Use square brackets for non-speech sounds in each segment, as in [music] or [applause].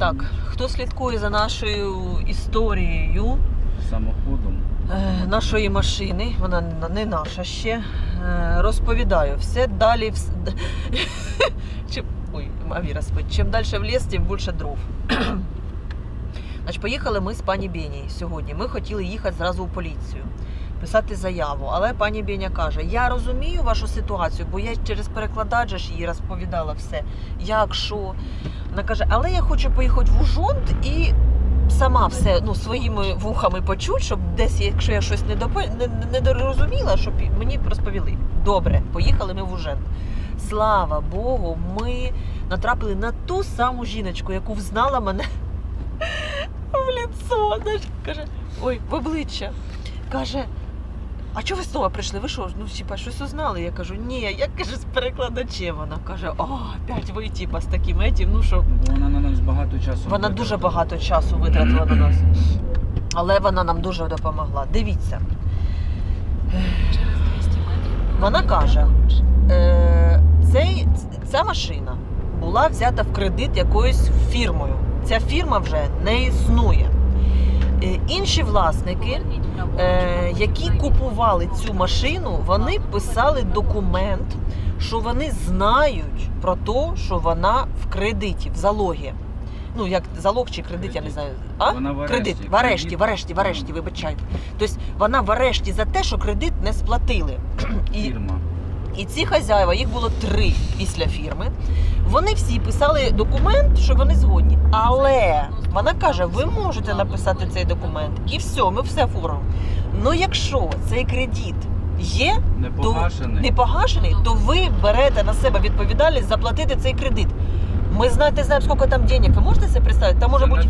Так, хто слідкує за нашою історією Самоходом. е, нашої машини, вона не наша ще, е, розповідаю все далі. вс- [laughs] Чим, ой, Авіра спить. Чим далі в ліс, тим більше дров. [clears throat] Значить, поїхали ми з пані Бені сьогодні. Ми хотіли їхати зразу у поліцію, писати заяву. Але пані Беня каже: Я розумію вашу ситуацію, бо я через перекладач їй розповідала все, як що. Вона каже, але я хочу поїхати в Ужонт і сама все ну, своїми вухами почути, щоб десь, якщо я щось не, допо... не, не щоб мені розповіли. Добре, поїхали ми в Ужент. Слава Богу, ми натрапили на ту саму жіночку, яку взнала мене [laughs] в. Знаєш, каже, ой, в обличчя. Каже. А чого ви знову прийшли? Ви що, ну типа, щось узнали? Я кажу, ні, я кажу, з перекладачем. Вона каже, о, опять ви, типа, з таким етім, ну що. Вона на нас багато часу. Вона витратила. дуже багато часу витратила на нас. Але вона нам дуже допомогла. Дивіться. Вона каже, е, цей, ця машина була взята в кредит якоюсь фірмою. Ця фірма вже не існує. Е, інші власники, е, які купували цю машину, вони писали документ, що вони знають про те, що вона в кредиті, в залогі. Ну, як залог чи кредит, я не знаю. А? Вона в арешті. Кредит, в арешті, в арешті, в арешті, вибачайте. Тобто вона в арешті за те, що кредит не сплатили. [clears throat] І, Фірма. І ці хазяїва, їх було три після фірми. Вони всі писали документ, що вони згодні. Але вона каже: ви можете написати цей документ, і все, ми все оформимо. Ну якщо цей кредит є Не погашений. не погашений, то ви берете на себе відповідальність заплатити цей кредит. Ми знаєте, знаємо, скільки там денег. Ви можете це представити? Там може Це бути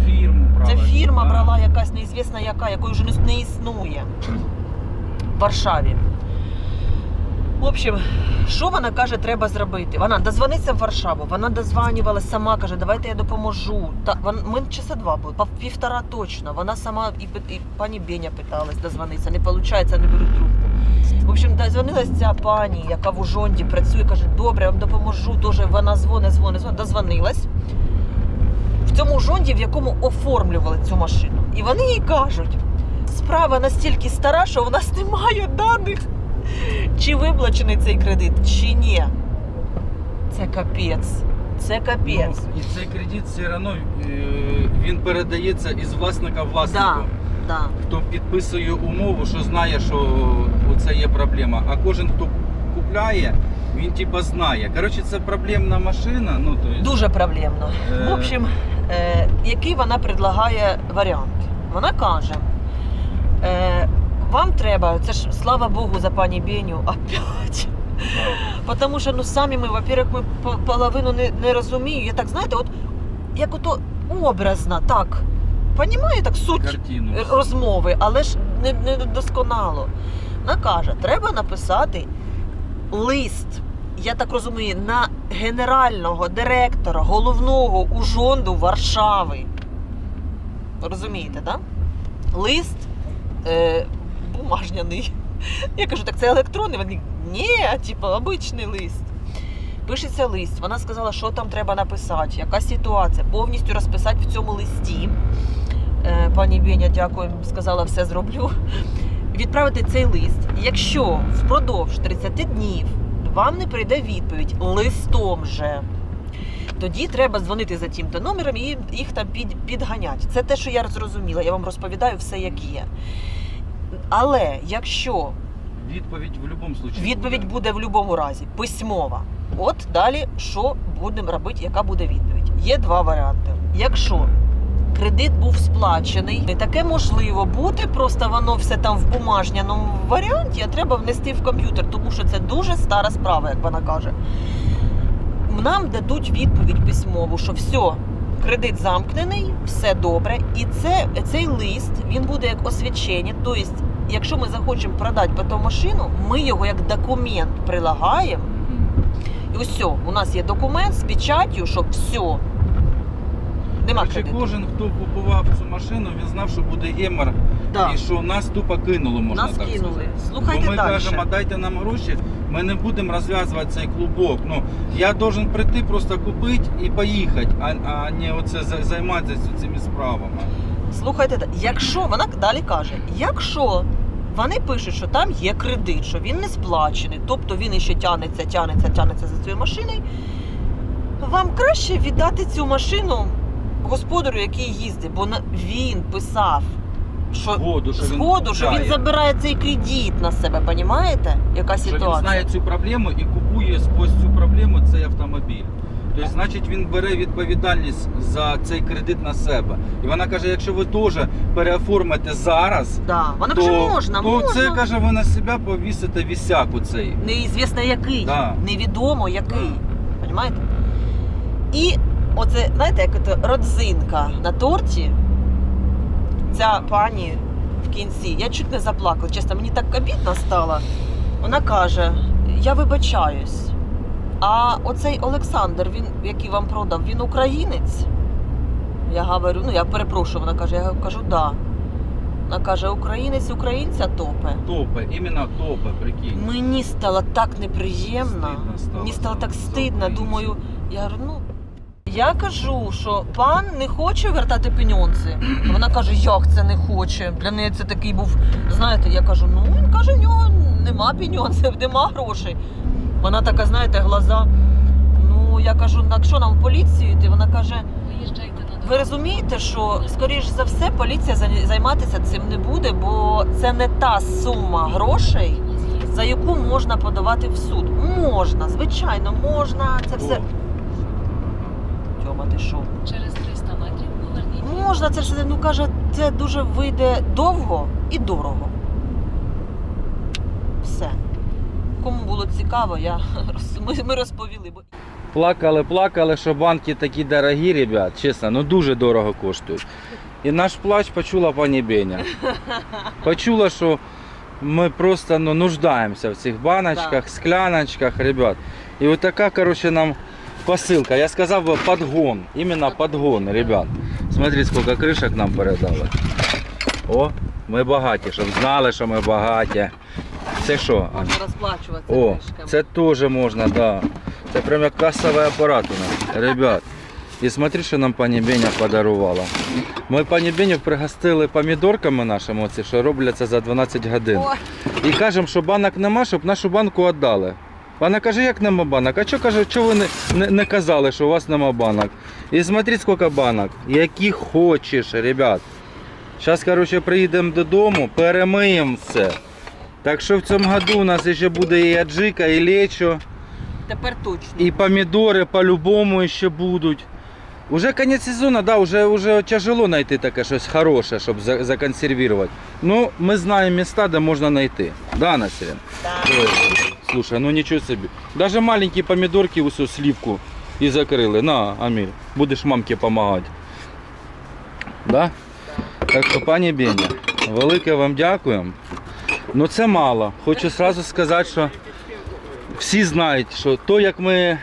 це фірма брала якась неізвісна яка, якої вже не існує в Варшаві. В общем, що вона каже, треба зробити? Вона дозвониться в Варшаву, вона дозванювала сама, каже, давайте я допоможу. Та вон- ми часа два були, пів- півтора точно. Вона сама і, і пані Беня питалась дозвонитися, не виходить, не беруть трубку. В общем, дозвонилась ця пані, яка в Ужонді працює, каже, добре, я вам допоможу. Тоже вона дзвонить, дзвонить, дзвонить. Дозвонилась в цьому жонді, в якому оформлювали цю машину. І вони їй кажуть, справа настільки стара, що в нас немає даних, чи виплачений цей кредит, чи ні. Це капець. Це капець. Ну, і цей кредит все одно е, він передається із власника власнику. Да, да. Хто підписує умову, що знає, що це є проблема. А кожен, хто купляє, він типа знає. Коротше, це проблемна машина. Ну, то есть, Дуже проблемно. Е. В общем, е, який вона предлагає варіант? Вона каже: е, вам треба, це ж слава Богу за пані Беню, опять. Тому що ну самі ми, во-первых, ми половину не, не розуміємо. Я так, знаєте, от як ото образно, так. Понімаю так суть картину. розмови, але ж не, не досконало. Вона каже, треба написати лист, я так розумію, на генерального директора головного ужонду Варшави. Розумієте, так? Да? Лист е, бумажняний. Я кажу, так це електронний. Вони ні, типу, обичний лист. Пишеться лист. Вона сказала, що там треба написати, яка ситуація, повністю розписати в цьому листі. Е, Пані Беня, дякую, сказала, все зроблю. Відправити цей лист. Якщо впродовж 30 днів вам не прийде відповідь листом же, тоді треба дзвонити за тим-то номером і їх там під, підганять. Це те, що я зрозуміла. Я вам розповідаю все, як є. Але якщо Відповідь в будь-якому випадку. Відповідь буде в будь-якому разі письмова. От далі що будемо робити, яка буде відповідь? Є два варіанти. Якщо кредит був сплачений, не таке можливо бути, просто воно все там в бумажняному варіанті, а треба внести в комп'ютер, тому що це дуже стара справа, як вона каже. Нам дадуть відповідь письмову, що все, кредит замкнений, все добре. І це, цей лист він буде як освячення. Тобто, якщо ми захочемо продати потім машину, ми його як документ прилагаємо. І все, у нас є документ з печаттю, що все. Нема Короче, кредиту. кожен, хто купував цю машину, він знав, що буде гемор Да. і що нас тупо кинуло, можна Нас так кинули. сказати. Слухайте Бо ми далі. кажемо, дайте нам гроші, ми не будемо розв'язувати цей клубок. Ну, я должен прийти, просто купити і поїхати, а, а не оце за- займатися цими справами. Слухайте, да- якщо вона далі каже, якщо вони пишуть, що там є кредит, що він не сплачений, тобто він іще тянеться, тянеться, тянеться за цією машиною, вам краще віддати цю машину господарю, який їздить, бо на- він писав, що Згоду, що він згоду, що він купляє. забирає цей кредит на себе, понімаєте? Яка Що він ситуація? знає цю проблему і купує сквозь цю проблему цей автомобіль. Тобто, значить, він бере відповідальність за цей кредит на себе. І вона каже: якщо ви теж переоформите зараз, Да. Вона то, каже, можна, то можна. це каже, ви на себе повісите вісяк у цей. Неізвісно який, Да. невідомо який. Понімаєте? І оце, знаєте, як це родзинка на торті. Ця пані в кінці, я чуть не заплакала. Чесно, мені так обідно стало. Вона каже: я вибачаюсь. А оцей Олександр, він, який вам продав, він українець? Я говорю, ну я перепрошую, вона каже, я кажу, да. Вона каже, українець українця топе. Топи, іменно топи, прикинь. Мені стало так неприємно. Стало Мені стало так стидно. Думаю, я говорю, ну. Я кажу, що пан не хоче вертати пеньонці. Вона каже, як це не хоче. Для неї це такий був. Знаєте, я кажу, ну він каже, в нього нема пеньонців, нема грошей. Вона така, знаєте, глаза. Ну, я кажу, «Ну, якщо нам в поліцію йти, вона каже, Виїжджайте ви розумієте, що скоріш за все поліція займатися цим не буде, бо це не та сума грошей, за яку можна подавати в суд. Можна, звичайно, можна. Це все. Тьома, ти що? Через 300 метрів поверніть. Можна це все. Ну каже, це дуже вийде довго і дорого. Все. Кому було цікаво, я [laughs] ми, ми розповіли. Бо Плакали, плакали, що банки такі дорогі, ребят, чесно, ну дуже дорого коштують. І наш плач почула пані Беня. [laughs] Почула, що ми просто ну, нуждаємося в цих баночках, скляночках, ребят. І от така, коротше, нам посилка. Я сказав би подгон. Іменно подгон, ребят. Смотрите, скільки кришок нам передали. О, ми багаті, щоб знали, що ми багаті. Це що? Можна розплачуватися О, книжками. це теж можна, да. Це прям як касовий апарат у нас, [laughs] ребят. І смотри, що нам пані Беня подарувала. Ми пані Беню пригостили помідорками нашими, оці, що робляться за 12 годин. І кажемо, що банок нема, щоб нашу банку віддали. Вона каже, як нема банок? А що каже, що ви не, не, не казали, що у вас нема банок? І смотрите, скільки банок. Які хочеш, ребят. Зараз, коротше, приїдемо додому, перемиємо все. Так що в цьому году у нас ще буде і аджика, і лечо, тепер точно. і помідори по-любому ще будуть. Уже кінець сезону, да, уже, уже тяжело знайти таке щось хороше, щоб за- законсервувати. Ну, ми знаємо міста, де можна знайти. Да, Насірен? Да. Слушай, ну нічого собі. Даже маленькі помідорки усю слівку і закрили. На, Аміль, будеш мамці допомагати. Да? Так що, пані Беня, велике вам дякуємо. Ну це мало. Хочу сразу сказати, що всі знають, що то, як ми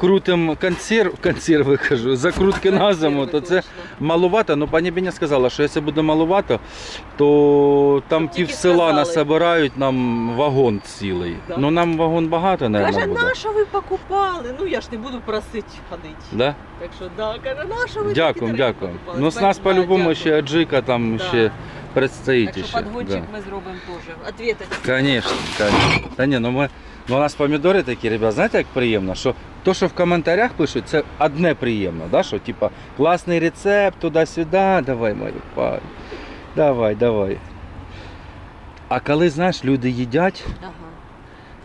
крутимо консерв, консерви, кажу, закрутки на зиму, то це маловато. Ну, пані Беня сказала, що якщо буде маловато, то там пів села насобирають нам вагон цілий. Да. Ну нам вагон багато, мабуть, Каже, буде. на що ви покупали? Ну я ж не буду просити ходити. Да? Так що да, каже, на що ви дякуємо. покупали? Ну, з нас по-любому ще аджика там Да. ще предстоїть. Так що ще. подгончик Да. ми зробимо теж. Конечно, конечно. Та ні, ну ми. Ну, у нас помідори такі, ребят, знаєте, як приємно, що то, що в коментарях пишуть, це одне приємно, да? що типа класний рецепт, туди-сюди, давай, мою пай. Давай, давай. А коли, знаєш, люди їдять Ага,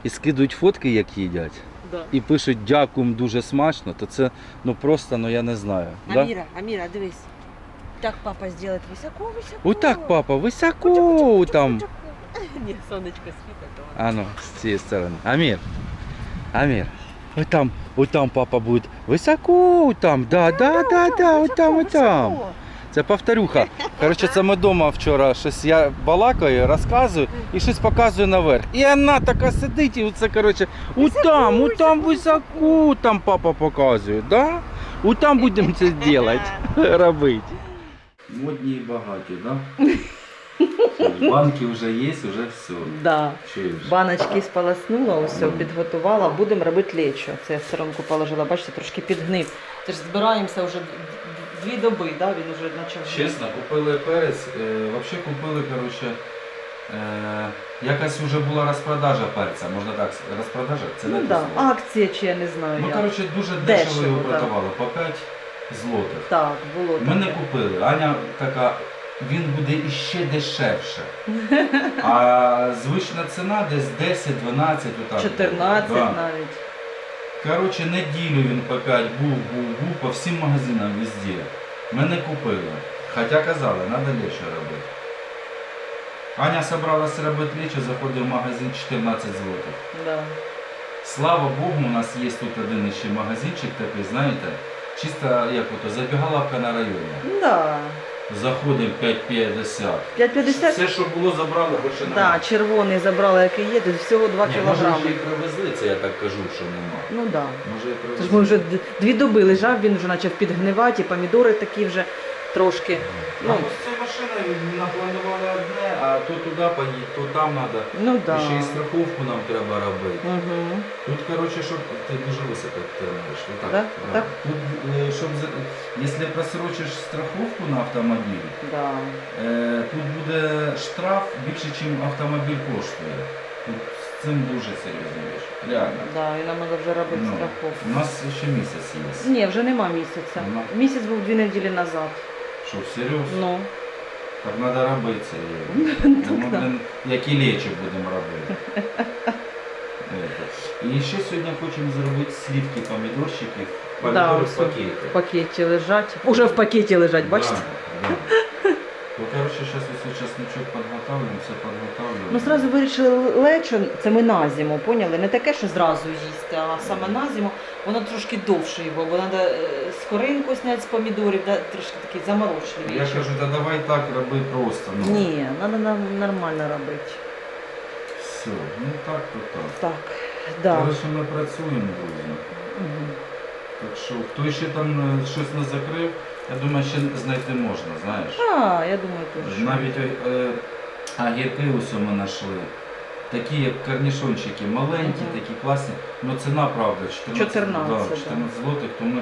і скидують фотки, як їдять, да. і пишуть дякуємо дуже смачно, то це ну просто, ну я не знаю. Да? Аміра, Аміра, дивись. Так папа зробить високо, високо. Отак, папа, високо там. [laughs] Ні, сонечко світить. то А ну, з цієї сторони. Амір. Амір. Ось там, ось там папа буде. Високо там. Да, да, да, да, ось там, ось там. Це повторюха. Коротше, це ми вдома вчора щось я балакаю, розказую і щось показую наверх. І вона така сидить, і оце, коротше, у там, у там високо, там папа показує, да? У там будемо це [laughs] робити. [laughs] Робити. Модні і багаті, да? Банки вже є, вже все. Да. Баночки сполоснула, усе підготувала. Будемо робити лечо. Це я в сторонку положила, бачите, трошки підгнив. Це ж збираємося вже дві доби, да? він вже почав. Чесно, купили перець. Е, взагалі купили, коротше, е, якась вже була розпродажа перця, можна так сказати. Розпродажа? Це не Ну те да. слово. акція чи я не знаю. Ну, як. коротше, дуже Дешево, його так. продавали, по 5 злотих. Так, було Ми не купили. Аня така, він буде іще дешевше. [laughs] А звична ціна десь 10-12 отак. 14 Да. навіть. Коротше, неділю він по 5 був, був, був по всім магазинам везде. Ми не купили. Хоча казали, треба лечо робити. Аня собралась робити лечо, заходить в магазин 14 злотих. Да. Слава Богу, у нас є тут один ще магазинчик такий, знаєте, чисто як ото забігаловка на районі. Да. Заходимо 5,50. 5,50? Все, що було, забрали, більше Да, немає. червоний забрала, який є, тут всього 2 Ні, кілограми. Може, вже і привезли, це я так кажу, що нема. Ну так. Да. Може, і Тож привезли. ми вже д- дві доби лежав, він вже почав підгнивати, і помідори такі вже трошки. Ну, Ну, з цією машиною напланували одне, а то туди поїдь, то там треба. ну І да. ще і страховку нам треба робити. Угу. Тут, коротше, щоб ти дуже високо тримаєш. Отак. Да? Так. Тут, е, щоб, за- якщо просрочиш страховку на автомобіль, Да. Е, Тут буде штраф більше, ніж автомобіль коштує. Тут з цим дуже серйозна річ. Реально. Да, і нам треба вже робити Ну, страховку. У нас ще місяць є. Ні, вже нема місяця. Нема? Місяць був дві неділі назад. Що, всерйоз? Ну, Так треба робити це. Як і лечі будемо робити. І ще сьогодні хочемо зробити слівки помідорчиків. Да, Помідори в пакеті. в пакеті лежать. Уже в пакеті лежать, бачите? Да, да. Ну, коротше, зараз ось часничок підготовлюємо, все підготовлюємо. Ми одразу вирішили лечо, це ми на зиму, поняли? Не таке, що зразу їсти, а саме на зиму, воно трошки довше його, бо треба скоринку зняти з помідорів, да, трошки такий заморочливий. Я кажу, та давай так роби просто. Ну. Ні, треба нормально робити. Все, ну так, то так. Так, да. Коротше, ми працюємо, друзі. Мгм. Так що, хто ще там е, щось не закрив, я думаю, ще знайти можна, знаєш. А, я думаю, теж. Навіть е, огірки ось ми знайшли. Такі як корнішончики, маленькі, Мгм. такі класні. Ну ціна, правда, 14, 14, да, да. 14 злотих, то ми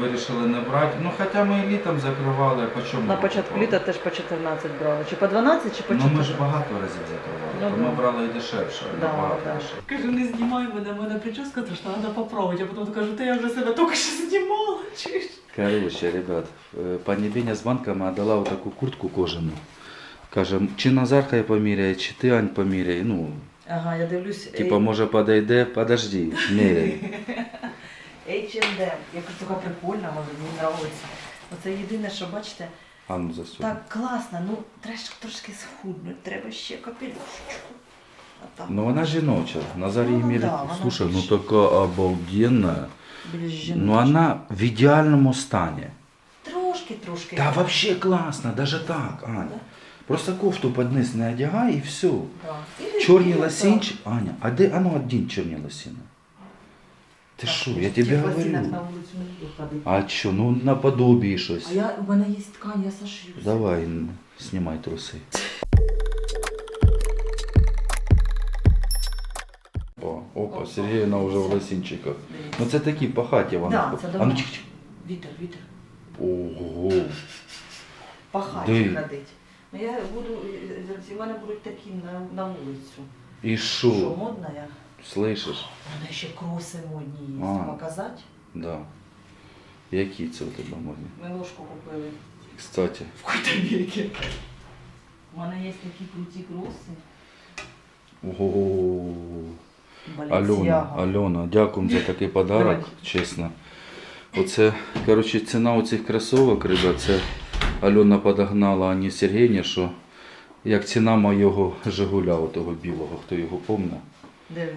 вирішили не брати. Ну хоча ми і літом закривали, а по чому? На початку літа теж по 14 брали. Чи по 12, чи по Ну 14. ми ж багато разів закривали, Ну, то да. ми брали і дешевше, Да, набагато да. дешевше. Кажу, не знімай мене, в мене прическа страшна, треба попробувати. А потім кажу, та я вже себе тільки що знімала. Чуєш? Короче, ребят, е, пані Беня з банками отдала таку куртку кожану. Каже, чи Назар хай поміряє, чи ти Ань поміряй. Ну, Ага, я дивлюсь. типа, може подойде, подожди, міряй. [laughs] H&M. Я кажу, така прикольна, може, мені подобається. Оце єдине, що бачите, А ну засюди. так класно, ну треба ж трошки схуднути, треба ще капелюшечку. Отак. Ну вона жіноча. Назар її Ну, да, вона Слушай, ну така обалденна. Більш Ну жіноча. вона в ідеальному стані. Трошки, трошки. Та вообще класно, даже так, Аня. Просто кофту під низ не одягай і все. Да. Чорні лосінчики. Аня, а де, а ну одінь чорні лосіни. Ти що, я тебе говорю. А що, ну наподобі щось. А я, у мене є ткань, я сошью. Давай, знімай труси. Опа, Сергіївна вже в лосінчиках. Дивіться. Ну це такі по хаті вони. Да, це а давно. ну чих Вітер, вітер. Ого. По хаті Де? ходить. Ну я буду, е, у мене будуть такі на, на вулицю. І Що, що? модна я? Слышиш? Мене ще кроси модні є. А. Показати? Да. Які це у тебе модні? Ми ложку купили. Кстати. В Америці. У мене є такі круті кроси. Ого. Альона. Альона, дякуємо за такий подарок, чесно. Оце, коротше, ціна оцих кросовок, ребят, це Альона подогнала Ані Сергійні, що як ціна моєго Жигуля, отого білого, хто його помне. Диви.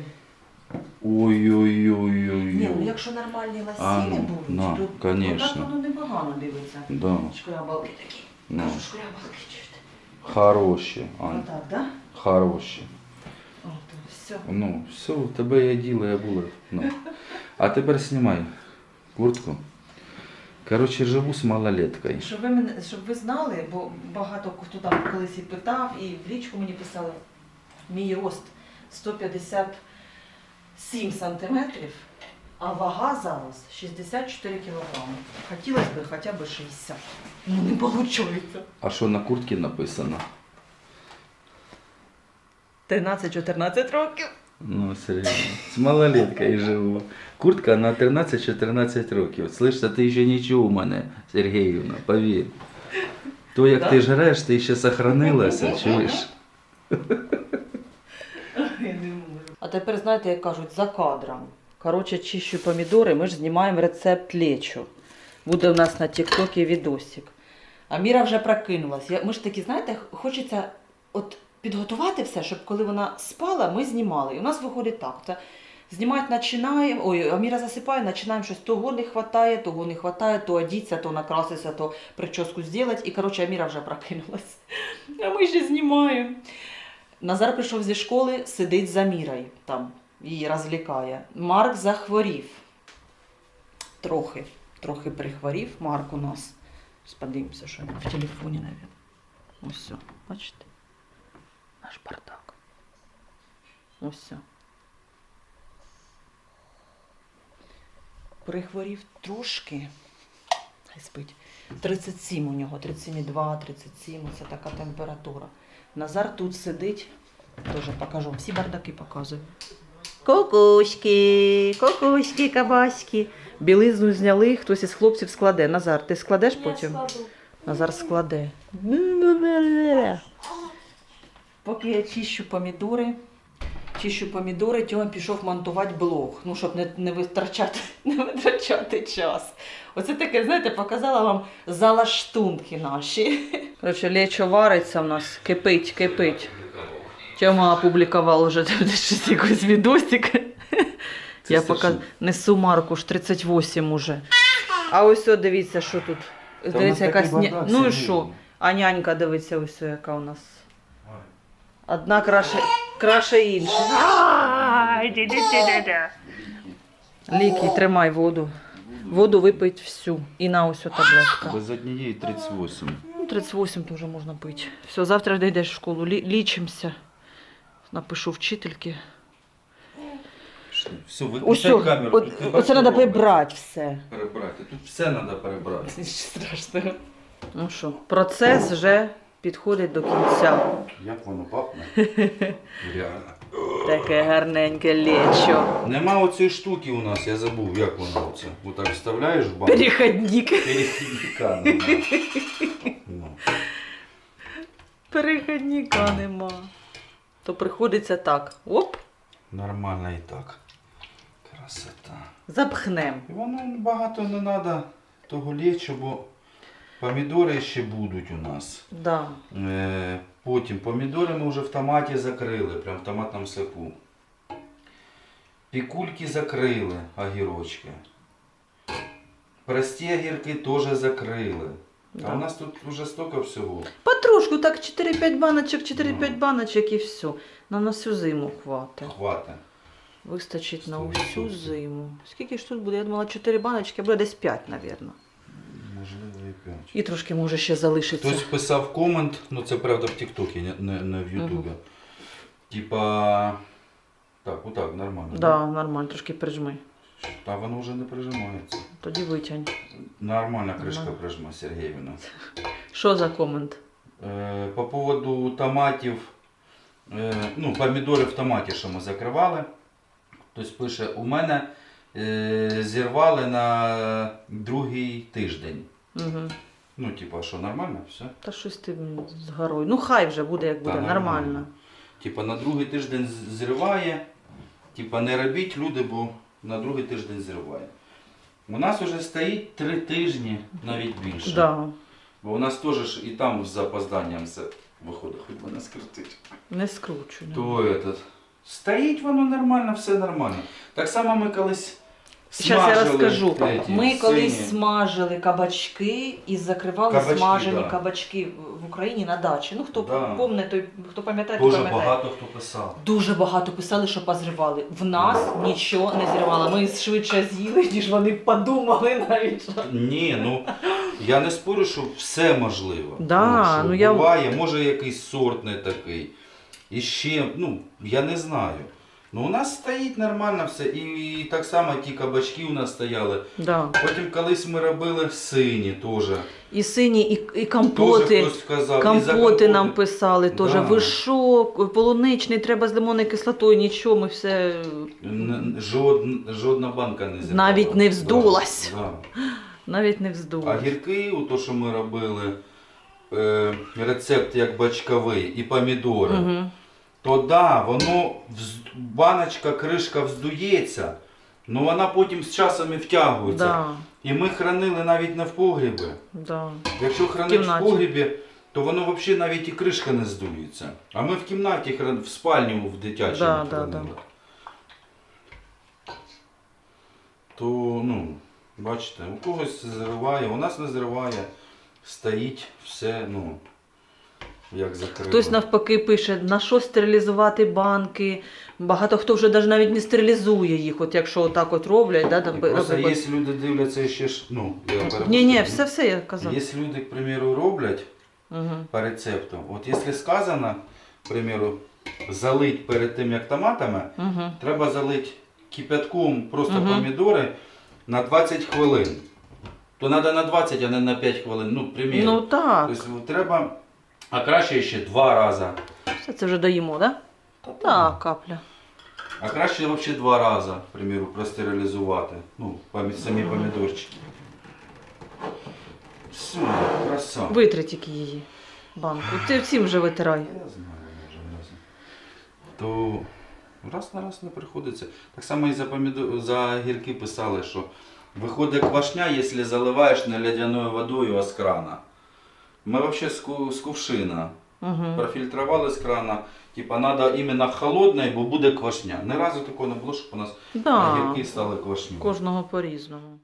Ой-ой-ой-ой. Ні, ну якщо нормальні А, ну, будуть, на, то конечно. воно непогано дивиться. Да, Шкрябалки такі. Ну. Кажу, шкрябалки чуєте. хороші, Ань, Отак, да? хороші. От, все. Ну, все, тебе я діло, я була. Ну. А тепер знімай куртку. Короче, живу з малолеткою. Щоб ви мене, щоб ви знали, бо багато хто там колись і питав, і в лічку мені писали, мій рост 157 сантиметрів, а вага зараз 64 кілограми. Хотілося б хоча б 60. Ну не виходить. А що на куртці написано? 13-14 років. Ну, серйозно. З малолеткою живу. Куртка на 13-14 років. Слышь, ти ще нічого у мене, Сергіївна, повір. То, як Да? ти жреш, ти ще сохранилася, чуєш? А тепер знаєте, як кажуть, за кадром. Коротше, чищу помідори, ми ж знімаємо рецепт лечу. Буде у нас на Тіктокі відосик. А Міра вже прокинулась. Ми ж такі, знаєте, хочеться от підготувати все, щоб коли вона спала, ми знімали. І у нас виходить так. Це знімати починаємо, ой, а Міра засипає, починаємо щось того не вистачає, того не вистачає, то одіться, то накраситься, то прическу зробити. І, коротше, Аміра вже прокинулась. А ми ще знімаємо. Назар прийшов зі школи, сидить за Мірою там, її розлікає. Марк захворів. Трохи, трохи прихворів Марк у нас. Подивимося, що в телефоні, навіть. Ось все, бачите? Наш бардак. Ось все. Прихворів трошки. Хай спить. 37 у нього, 37,2, 37, це така температура. Назар тут сидить, теж покажу, всі бардаки показую. Кокуськи, кокуськи, кабаськи. Білизну зняли, хтось із хлопців складе. Назар, ти складеш потім? Назар складе. Поки я чищу помідори, чищу помідори, Тьома пішов монтувати блог. Ну, щоб не, не, витрачати, [laughs] не витрачати час. Оце таке, знаєте, показала вам залаштунки наші. Коротше, лечо вариться в нас, кипить, кипить. Тьома опублікував вже [laughs] щось якийсь відосик. Я пока несу марку ж 38 уже. А ось о, дивіться, що тут. Дивіться, якась Ну і що? А нянька дивиться, ось яка у нас. Одна краще, краще інша. Ліки, тримай воду. Воду випить всю. І на ось таблетка. Без однієї 38. Ну, 38 теж можна пити. Все, завтра ж йдеш в школу, лі- лічимося. Напишу вчительки. Все, виключай камеру. от, Тут оце треба прибрати все. Перебрати. Тут все треба перебрати. Нічого страшного. Ну що, процес вже підходить до кінця. Як воно пахне? [laughs] Реально. Таке гарненьке лечо. Нема оцієї штуки у нас, я забув, як воно оце. Отак вставляєш в банку. Переходник. Перехідника нема. [laughs] Ну. Переходника нема. То приходиться так. Оп, Нормально і так. Красота. запхнем. І воно багато не треба того лечу, бо помідори ще будуть у нас. Да. Е, Потім помідори ми вже в томаті закрили, прям в томатному соку. Пікульки закрили, огірочки. Прості огірки теж закрили. А у нас тут вже стільки всього. Потрошку, так 4-5 баночок, 4-5 баночок і все. Нам на всю зиму хватить. Хватить. Вистачить на Сто усю відсотків. зиму. Скільки ж тут буде? Я думала 4 баночки, а буде десь 5, мабуть. Можливо, і. І трошки може ще залишиться. Хтось писав комент, ну це правда в Тіктокі, не, не, не в Ютубі. Типа. Так, отак, нормально. Да, нормально, трошки прижми. Та воно вже не прижимається. Тоді витягнь. Нормальна кришка Нормально. прижма, Сергіївна. Що за комент? Е, По поводу томатів, е, ну, помідори в томаті, що ми закривали. Хтось пише, у мене е, зірвали на другий тиждень. Угу. Ну, типа, що нормально, все. Та щось ти з горою. Ну хай вже буде, як буде, Та нормально. Типа на другий тиждень з- зриває. Типа не робіть люди, бо на другий тиждень зриває. У нас вже стоїть три тижні, навіть більше. Да. Бо у нас теж ж і там з запозданням все виходить, хоч мене скрутить. Не скручу. То этот, стоїть воно нормально, все нормально. Так само ми колись Зараз я розкажу. эти Ми колись смажили кабачки і закривали Кабачки, смажені да. кабачки в Україні на дачі. Ну хто Да. помне, той хто пам'ятає, той Дуже пам'ятає. багато хто писав. Дуже багато писали, що позривали. В нас нічого не зривало. Ми швидше з'їли, ніж вони подумали навіть. що- Ні, ну я не спорю, що все можливо. Да, що ну, я- буває, може якийсь сорт не такий. І ще, ну, я не знаю. Ну, у нас стоїть нормально все. І, і так само ті кабачки у нас стояли. Да. Потім колись ми робили сині теж. І сині, і, і Теж компоти. хтось сказав. і за Компоти нам писали теж. Да. Ви що, полуничний, треба з лимонною кислотою, нічого, ми все. Н- Жодн, жодна банка не зірвала. Навіть не вздулась. Да, да. Навіть не А гірки, у то, що ми робили, е, рецепт як бачковий і помідори, Угу. То да, воно баночка, кришка вздується, але вона потім з часом і втягується. Да, І ми хранили навіть не в погрібі. да. Якщо хранити в кімнаті. погрібі, то воно взагалі навіть і кришка не здується. А ми в кімнаті хран... в спальні в дитячому Да, да, хранили. То, ну, бачите, у когось зриває, у нас не зриває, стоїть все, ну, як закрито. Хтось навпаки пише, на що стерилізувати банки. Багато хто вже навіть навіть не стерилізує їх, от якщо отак от роблять, да, там, І Просто є люди дивляться ще ж, ну, я. Ні, ні, все, все я казав. Є люди, к примеру, роблять Угу. по рецепту. От якщо сказано, к примеру, залить перед тим, як томатами, Угу. треба залить кипятком просто Мгм. помідори на 20 хвилин. То треба на 20, а не на 5 хвилин. Ну, приміру. Ну так, Тобто треба, а краще ще два рази. все це вже доїмо, так? Да? Так, капля. А краще взагалі два рази, примеру, простерилізувати. Ну, самі помідорчики. Все, краса. Витри тільки її банку. Ти всім вже витирай. Я знаю, може, раз. То раз на раз не приходиться. Так само і за, помідор... за гірки писали, що виходить квашня, якщо заливаєш не лядяною водою, а з крана. Ми взагалі з, ку- з кувшина. Угу. Профільтрували з крана. Типа треба іменно холодне, бо буде квашня. Ні разу такого не було, щоб у нас Да. гірки стали квашню. Кожного по-різному.